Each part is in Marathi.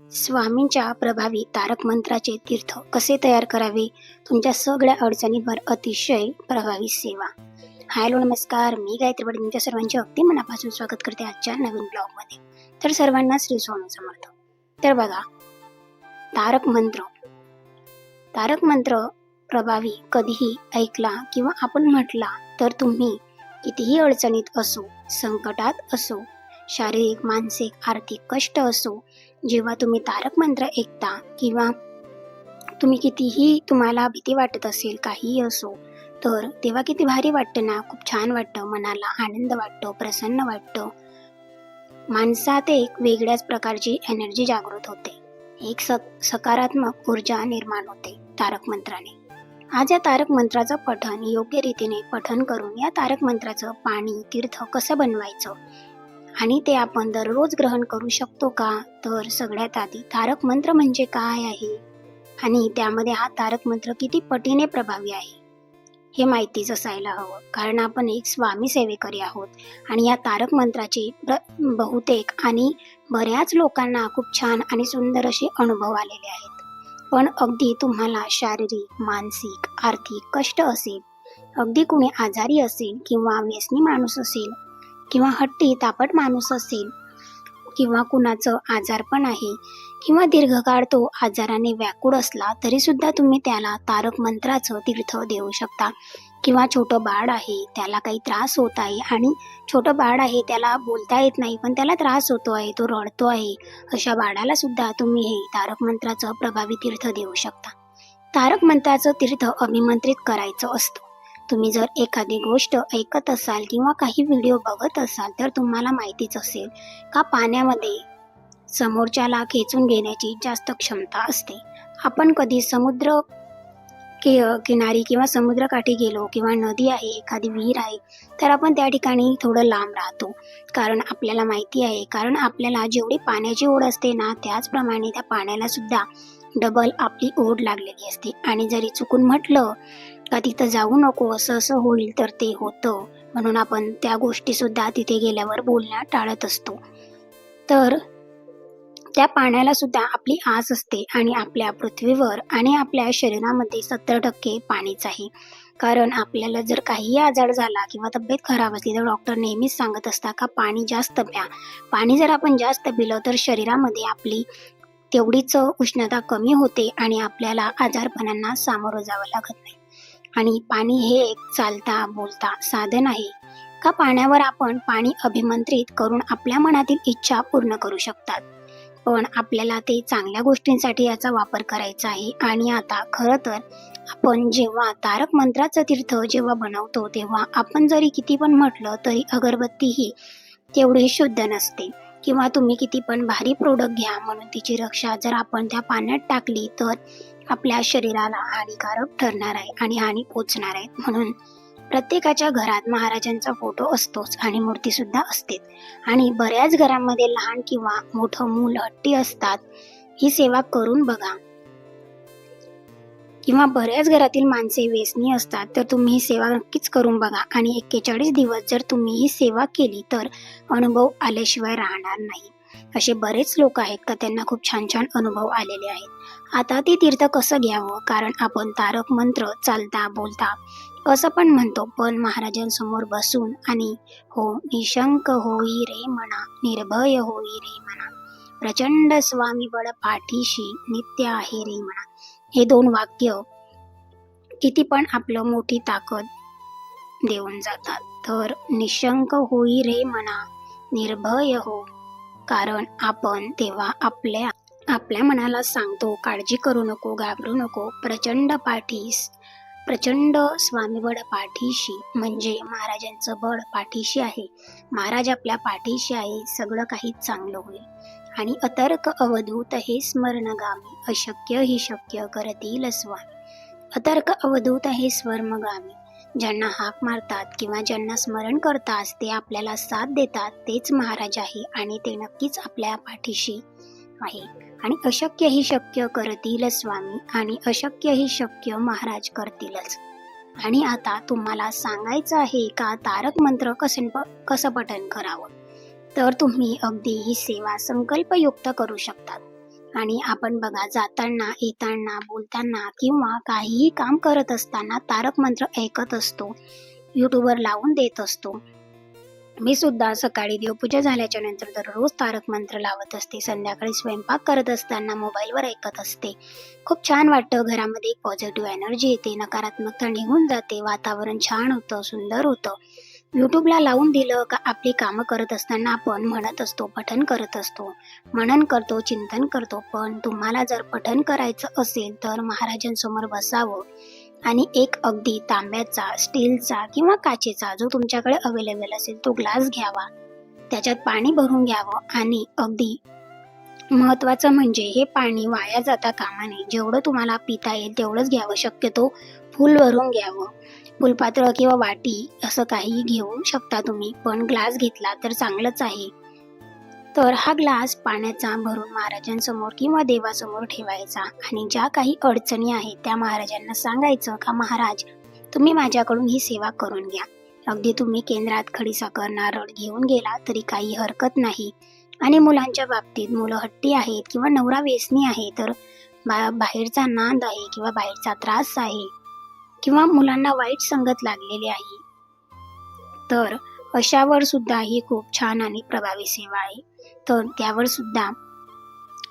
स्वामींच्या प्रभावी तारक मंत्राचे तीर्थ कसे तयार करावे? तुमच्या सगळ्या अडचणींवर अतिशय प्रभावी सेवा. हॅलो नमस्कार. मी गायत्री पाटील तुमच्या सर्वांचे अगदी मनापासून स्वागत करते आजच्या नवीन ब्लॉगमध्ये. तर सर्वांना श्री स्वामी समर्थ. तर बघा तारक मंत्र. तारक मंत्र प्रभावी कधीही ऐकला किंवा आपण म्हटला तर तुम्ही कितीही अडचणीत असो संकटात असो शारीरिक मानसिक आर्थिक कष्ट असो जेव्हा तुम्ही तारक मंत्र ऐकता किंवा तुम्ही कितीही तुम्हाला भीती वाटत असेल काहीही असो तर तेव्हा किती भारी वाटतं ना? खूप छान वाटतं मनाला आनंद वाटतो प्रसन्न वाटतं. माणसात एक वेगळ्याच प्रकारची एनर्जी जागृत होते. एक सक सकारात्मक ऊर्जा निर्माण होते तारक मंत्राने. आज या तारक मंत्राचं पठण योग्य रीतीने पठण करून या तारक मंत्राचं पाणी तीर्थ कसं बनवायचं? आणि ते आपण दररोज ग्रहण करू शकतो का? तर सगळ्यात आधी तारक मंत्र म्हणजे काय आहे? आणि त्यामध्ये हा तारक मंत्र किती पटीने प्रभावी आहे? हे माहितीच असायला हवं. कारण आपण एक स्वामी सेवेकरी आहोत आणि या तारक मंत्राचे प्र- बहुतेक आणि बऱ्याच लोकांना खूप छान आणि सुंदर असे अनुभव आलेले आहेत. पण अगदी तुम्हाला शारीरिक मानसिक आर्थिक कष्ट असेल अगदी कुणी आजारी असेल किंवा व्यसनी माणूस असेल किंवा हट्टी तापट माणूस असेल किंवा कुणाचं आजारपण आहे किंवा दीर्घकाळ तो आजाराने व्याकुळ असला तरीसुद्धा तुम्ही त्याला तारक मंत्राचं तीर्थ देऊ शकता. किंवा छोटं बाळ आहे त्याला काही त्रास होत आहे आणि छोटं बाळ आहे त्याला बोलता येत नाही पण त्याला त्रास होतो आहे तो रडतो आहे अशा बाळाला सुद्धा तुम्ही हे तारक मंत्राचं प्रभावी तीर्थ देऊ शकता. तारक मंत्राचं तीर्थ अभिमंत्रित करायचं असतं. तुम्ही जर एखादी गोष्ट ऐकत असाल किंवा काही व्हिडिओ बघत असाल तर तुम्हाला माहितीच असेल का पाण्यामध्ये समोरच्याला खेचून घेण्याची जास्त क्षमता असते. आपण कधी समुद्र कि किनारी किंवा समुद्रकाठी गेलो किंवा नदी आहे एखादी विहीर आहे तर आपण त्या ठिकाणी थोडं लांब राहतो. कारण आपल्याला माहिती आहे कारण आपल्याला जेवढी पाण्याची ओढ असते ना त्याचप्रमाणे त्या पाण्याला सुद्धा डबल आपली ओढ लागलेली असते. आणि जरी चुकून म्हटलं का तिथं जाऊ नको असं असं होईल तर ते होतं. म्हणून आपण त्या गोष्टी सुद्धा तिथे गेल्यावर बोलण्यात टाळत असतो. तर त्या पाण्याला सुद्धा आपली आस असते आणि आपल्या पृथ्वीवर आणि आपल्या शरीरामध्ये सत्तर टक्के पाणीच आहे. कारण आपल्याला जर काही आजार झाला किंवा तब्येत खराब असली तर डॉक्टर नेहमीच सांगत असतात का पाणी जास्त प्या. पाणी जर आपण जास्त पिलं तर शरीरामध्ये आपली तेवढीच उष्णता कमी होते आणि आपल्याला आजारपणांना सामोरं जावं लागत नाही. आणि पाणी हे एक चालता बोलता साधन आहे. का पाण्यावर आपण पाणी अभिमंत्रित करून आपल्या मनातील इच्छा पूर्ण करू शकतात? पण आपल्याला ते चांगल्या गोष्टींसाठी याचा वापर करायचा आहे. आणि आता खरं तर आपण जेव्हा तारक मंत्राचं तीर्थ जेव्हा बनवतो तेव्हा आपण जरी किती पण म्हटलं तरी अगरबत्ती ही तेवढी शुद्ध नसते. किंवा तुम्ही किती पण भारी प्रोडक्ट घ्या म्हणून तिची रक्षा जर आपण त्या पाण्यात टाकली तर आपल्या शरीराला हानिकारक ठरणार आहे आणि हानी पोचणार आहे. म्हणून प्रत्येकाच्या घरात महाराजांचा फोटो असतोच आणि मूर्ती सुद्धा असते आणि बऱ्याच घरांमध्ये लहान किंवा मोठं मूल हट्टी असतात ही सेवा करून बघा. किंवा बऱ्याच घरातील माणसे व्यसनी असतात तर तुम्ही ही सेवा नक्कीच करून बघा. आणि एक्केचाळीस दिवस जर तुम्ही ही सेवा केली तर अनुभव आल्याशिवाय राहणार नाही. असे बरेच लोक आहेत का त्यांना खूप छान छान अनुभव आलेले आहेत. आता ते तीर्थ कसं घ्यावं? कारण आपण तारक मंत्र चालता बोलता असं पण म्हणतो. पण महाराजांसमोर बसून आणि हो निशंक होई रे म्हणा निर्भय होई रे म्हणा प्रचंड स्वामी बळ पाठीशी नित्य आहे रे म्हणा हे दोन वाक्य किती पण आपलं मोठी ताकद देऊन जातात. तर निशंक होई रे म्हणा निर्भय हो कारण आपण तेव्हा आपल्या आपल्या मनाला सांगतो काळजी करू नको घाबरू नको. प्रचंड पाठीस प्रचंड स्वामीबळ पाठीशी म्हणजे महाराजांचं बळ पाठीशी आहे. महाराज आपल्या पाठीशी आहे सगळं काही चांगलं होईल. आणि अतर्क अवधूत हे स्मरणगामी अशक्य ही शक्य करतील स्वामी. अतर्क अवधूत हे स्वर्मगामी ज्यांना हाक मारतात किंवा ज्यांना स्मरण करतात ते आपल्याला साथ देतात तेच महाराज आहे आणि ते नक्कीच आपल्या पाठीशी आहे. आणि अशक्य ही शक्य करतील स्वामी आणि अशक्य ही शक्य महाराज करतीलच. आणि आता तुम्हाला सांगायचं आहे का तारक मंत्र कसे कसं पठन करावं? तर तुम्ही अगदी ही सेवा संकल्पयुक्त करू शकतात. आणि आपण बघा जाताना येताना बोलताना किंवा काहीही काम करत असताना तारक मंत्र ऐकत असतो यूट्यूबवर लावून देत असतो. मी सुद्धा सकाळी देवपूजा झाल्याच्यानंतर दररोज तारक मंत्र लावत असते. संध्याकाळी स्वयंपाक करत असताना मोबाईलवर ऐकत असते. खूप छान वाटतं. घरामध्ये एक पॉझिटिव्ह एनर्जी येते. नकारात्मकता निघून जाते. वातावरण छान होतं सुंदर होतं. यूट्यूबला लावून दिलं का आपली कामं करत असताना आपण म्हणत असतो पठन करत असतो. मनन करतो चिंतन करतो पण तुम्हाला जर पठन करायचं असेल तर महाराजांसमोर बसावं. आणि एक अगदी तांब्याचा स्टीलचा किंवा काचेचा जो तुमच्याकडे अवेलेबल असेल तो ग्लास घ्यावा. त्याच्यात पाणी भरून घ्यावं आणि अगदी महत्वाचं म्हणजे हे पाणी वाया जाता कामा नये. जेवढं तुम्हाला पिता येईल तेवढंच घ्यावं. शक्यतो फुल भरून घ्यावं. फुलपात्र किंवा वाटी असं काही घेऊ शकता तुम्ही पण ग्लास घेतला तर चांगलंच आहे. तर हा ग्लास पाण्याचा भरून महाराजांसमोर किंवा देवासमोर ठेवायचा आणि ज्या काही अडचणी आहेत त्या महाराजांना सांगायचं का महाराज तुम्ही माझ्याकडून ही सेवा करून घ्या. अगदी तुम्ही केंद्रात खडीसाखर नारळ घेऊन गेला तरी काही हरकत नाही. आणि मुलांच्या बाबतीत मुलं हट्टी आहेत किंवा नवरा व्यसनी आहे तर बा बाहेरचा नांद आहे किंवा बाहेरचा त्रास आहे. किंवा मुलांना वाईट संगत लागलेली आहे. तर अशावर सुद्धा ही खूप छान आणि प्रभावी सेवा आहे. तर त्यावर सुद्धा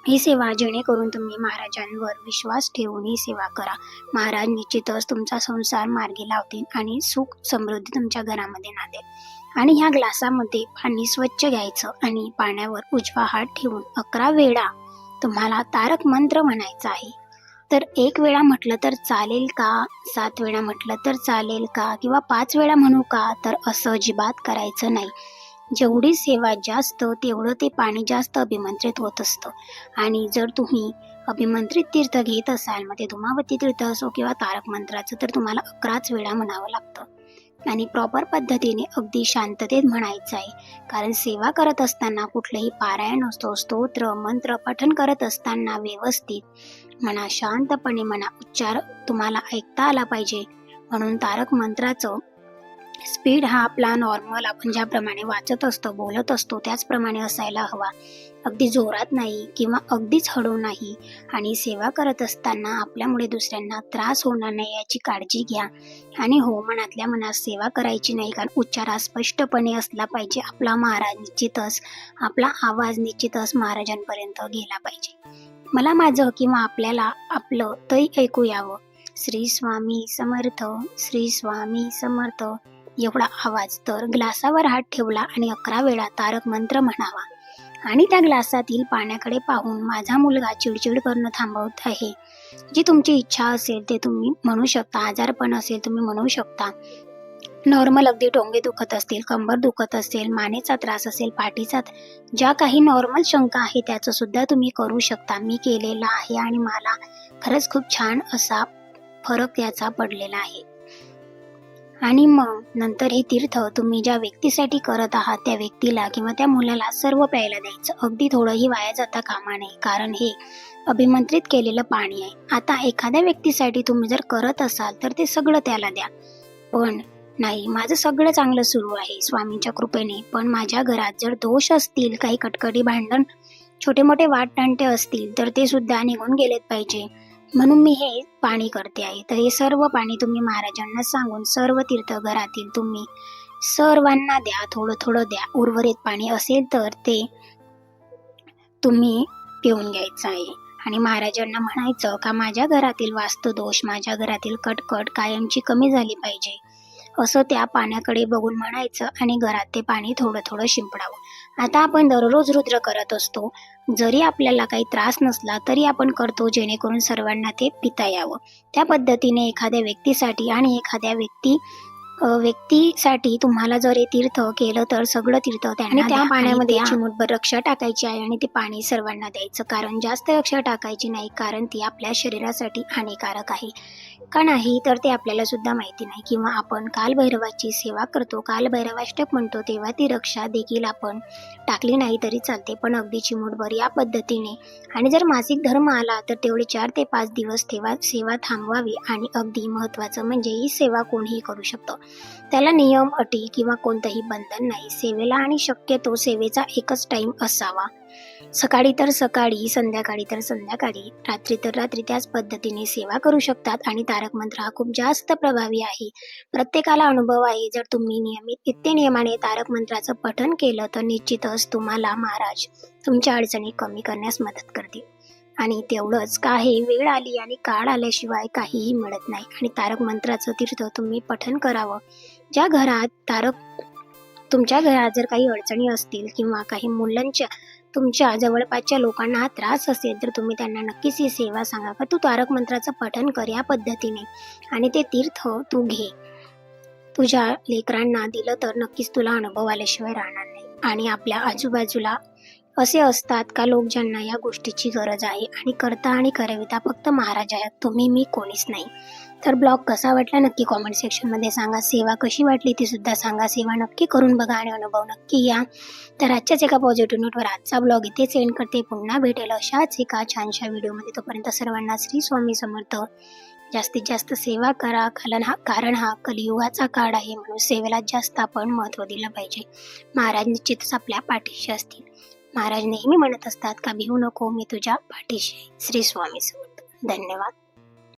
ही सेवा जेणेकरून तुम्ही महाराजांवर विश्वास ठेवून ही सेवा करा. महाराज निश्चितच तुमचा संसार मार्गी लावतील आणि सुख समृद्धी तुमच्या घरामध्ये नांदेल. आणि ह्या ग्लासामध्ये पाणी स्वच्छ घ्यायचं आणि पाण्यावर उजवा हात ठेवून अकरा वेळा तुम्हाला तारक मंत्र म्हणायचा आहे. तर एक वेळा म्हटलं तर चालेल का? सात वेळा म्हटलं तर चालेल का? किंवा पाच वेळा म्हणू का? तर असं अजिबात करायचं नाही. जेवढी सेवा जास्त तेवढं ते पाणी जास्त अभिमंत्रित होत असतं. आणि जर तुम्ही अभिमंत्रित तीर्थ घेत असाल मग ते धुमावती तीर्थ असो किंवा तारक मंत्राचं तर तुम्हाला अकराच वेळा म्हणावं लागतं. आणि प्रॉपर पद्धतीने अगदी शांततेत म्हणायचं आहे. कारण सेवा करत असताना कुठलंही पारायण असतो स्तोत्र मंत्र पठण करत असताना व्यवस्थित म्हणा शांतपणे म्हणा उच्चार तुम्हाला ऐकता आला पाहिजे. म्हणून तारक मंत्राचं स्पीड हा आपला नॉर्मल आपण ज्याप्रमाणे वाचत असतो बोलत असतो त्याचप्रमाणे असायला हवा. अगदी जोरात नाही किंवा अगदीच हळू नाही. आणि सेवा करत असताना आपल्यामुळे दुसऱ्यांना त्रास होणार नाही याची काळजी घ्या. आणि हो मनातल्या मनात सेवा करायची नाही कारण उच्चार हा स्पष्टपणे असला पाहिजे. आपला महाराज निश्चितच आपला आवाज निश्चितच महाराजांपर्यंत गेला पाहिजे. मला माझं किंवा आपल्याला आपलं तरी ऐकू यावं. श्री स्वामी समर्थ श्री स्वामी समर्थ. एवढा आवाज तर ग्लासावर हात ठेवला आणि अकरा वेळा तारक मंत्र म्हणावा. आणि त्या ग्लासातील पाण्याकडे पाहून माझा मुलगा चिडचिड करणं थांबवत आहे. जी तुमची इच्छा असेल ते तुम्ही म्हणू शकता आजारपण असेल तुम्ही म्हणू शकता. नॉर्मल अगदी टोंगे दुखत असतील कंबर दुखत असेल मानेचा त्रास असेल पाठीचा ज्या काही नॉर्मल शंका आहे त्याचं सुद्धा तुम्ही करू शकता. मी केलेला आहे आणि मला खरंच खूप छान असा फरक याचा पडलेला आहे. आणि मग नंतर हे तीर्थ तुम्ही ज्या व्यक्तीसाठी करत आहात त्या व्यक्तीला किंवा त्या मुलाला सर्व प्यायला द्यायचं. अगदी थोडंही वाया जाता कामा नये कारण हे अभिमंत्रित केलेलं पाणी आहे. आता एखाद्या व्यक्तीसाठी तुम्ही जर करत असाल तर ते सगळं त्याला द्या. पण नाही माझं सगळं चांगलं सुरू आहे स्वामींच्या कृपेने. पण माझ्या घरात जर दोष असतील काही कटकटी भांडण छोटे मोठे वाटटांटे असतील तर ते सुद्धा निघून गेलेत पाहिजे. म्हणून मी हे पाणी करते आहे. तर हे सर्व पाणी तुम्ही महाराजांना सांगून सर्व तीर्थ घरातील तुम्ही सर्वांना द्या. थोडं थोडं द्या. उर्वरित पाणी असेल तर ते तुम्ही पिऊन घ्यायचं आहे. आणि महाराजांना म्हणायचं का माझ्या घरातील वास्तुदोष माझ्या घरातील कटकट कायमची कमी झाली पाहिजे? असं त्या पाण्याकडे बघून म्हणायचं आणि घरात ते पाणी थोडं थोडं शिंपडावं. आता आपण दररोज रुद्र करत असतो. जरी आपल्याला काही त्रास नसला तरी आपण करतो जेणेकरून सर्वांना ते पिता यावं. त्या पद्धतीने एखाद्या व्यक्तीसाठी आणि एखाद्या व्यक्ती व्यक्तीसाठी तुम्हाला जर हे तीर्थ केलं तर सगळं तीर्थ त्यांना आणि त्या पाण्यामध्ये चिमूटभर रक्षा टाकायची आहे आणि ते पाणी सर्वांना द्यायचं. कारण जास्त रक्षा टाकायची नाही कारण ती आपल्या शरीरासाठी हानिकारक आहे. का नाही तर ते आपल्याला सुद्धा माहिती नाही. किंवा आपण कालभैरवाची सेवा करतो कालभैरवाष्टक म्हणतो तेव्हा ती रक्षा देखील आपण टाकली नाही तरी चालते. पण अगदी चिमूटभर या पद्धतीने आणि जर मासिक धर्म आला तर तेवढे चार ते पाच दिवस तेव्हा सेवा थांबवावी आणि अगदी महत्त्वाचं म्हणजे ही सेवा कोणीही करू शकतं. त्याला नियम अटी किंवा कोणतंही बंधन नाही. सेवेला आणि शक्यतो सेवेचा एकच टाईम असावा. सकाळी तर सकाळी संध्याकाळी तर संध्याकाळी रात्री तर रात्री त्याच पद्धतीने सेवा करू शकतात आणि तारक मंत्र हा खूप जास्त प्रभावी आहे. प्रत्येकाला अनुभव आहे जर तुम्ही नियमित इतके नियमाने तारक मंत्राचं पठन केलं तर निश्चितच तुम्हाला महाराज तुमच्या अडचणी कमी करण्यास मदत करतील. आणि तेवढंच काही वेळ आली आणि काळ आल्याशिवाय काहीही मिळत नाही. आणि तारक मंत्राचं तीर्थ तुम्ही पठन करावं. ज्या घरात तारक तुमच्या घरात जर काही अडचणी असतील किंवा काही मुलांच्या तुमच्या जवळपासच्या लोकांना हा त्रास असेल तर तुम्ही त्यांना नक्कीच ही सेवा सांगा. का तू तारक मंत्राचं पठन कर या पद्धतीने. आणि ते तीर्थ तू घे. तुझ्या लेकरांना दिलं तर नक्कीच तुला अनुभव आल्याशिवाय राहणार नाही. आणि आपल्या आजूबाजूला असे असतात का लोक ज्यांना या गोष्टीची गरज आहे? आणि करता आणि करविता फक्त महाराज आहेत तुम्ही मी कोणीच नाही. तर ब्लॉग कसा वाटला नक्की कॉमेंट सेक्शनमध्ये सांगा. सेवा कशी वाटली ती सुद्धा सांगा. सेवा नक्की करून बघा आणि अनुभव नक्की या. तर आजच्याच एका पॉझिटिव्ह नोटवर आजचा ब्लॉग इथेच एंड करते. पुन्हा भेटेल अशाच एका छानशा व्हिडिओमध्ये तोपर्यंत सर्वांना श्री स्वामी समर्थ. जास्तीत जास्त सेवा करा. कारण हा कारण हा कलियुगाचा काळ आहे म्हणून सेवेला जास्त आपण महत्त्व दिलं पाहिजे. महाराज निश्चितच आपल्या पाठीशी असतील. महाराज नेहमी म्हणत असतात का भिवू नको मी तुझ्या पाठीशी. श्री स्वामी समर्थ धन्यवाद.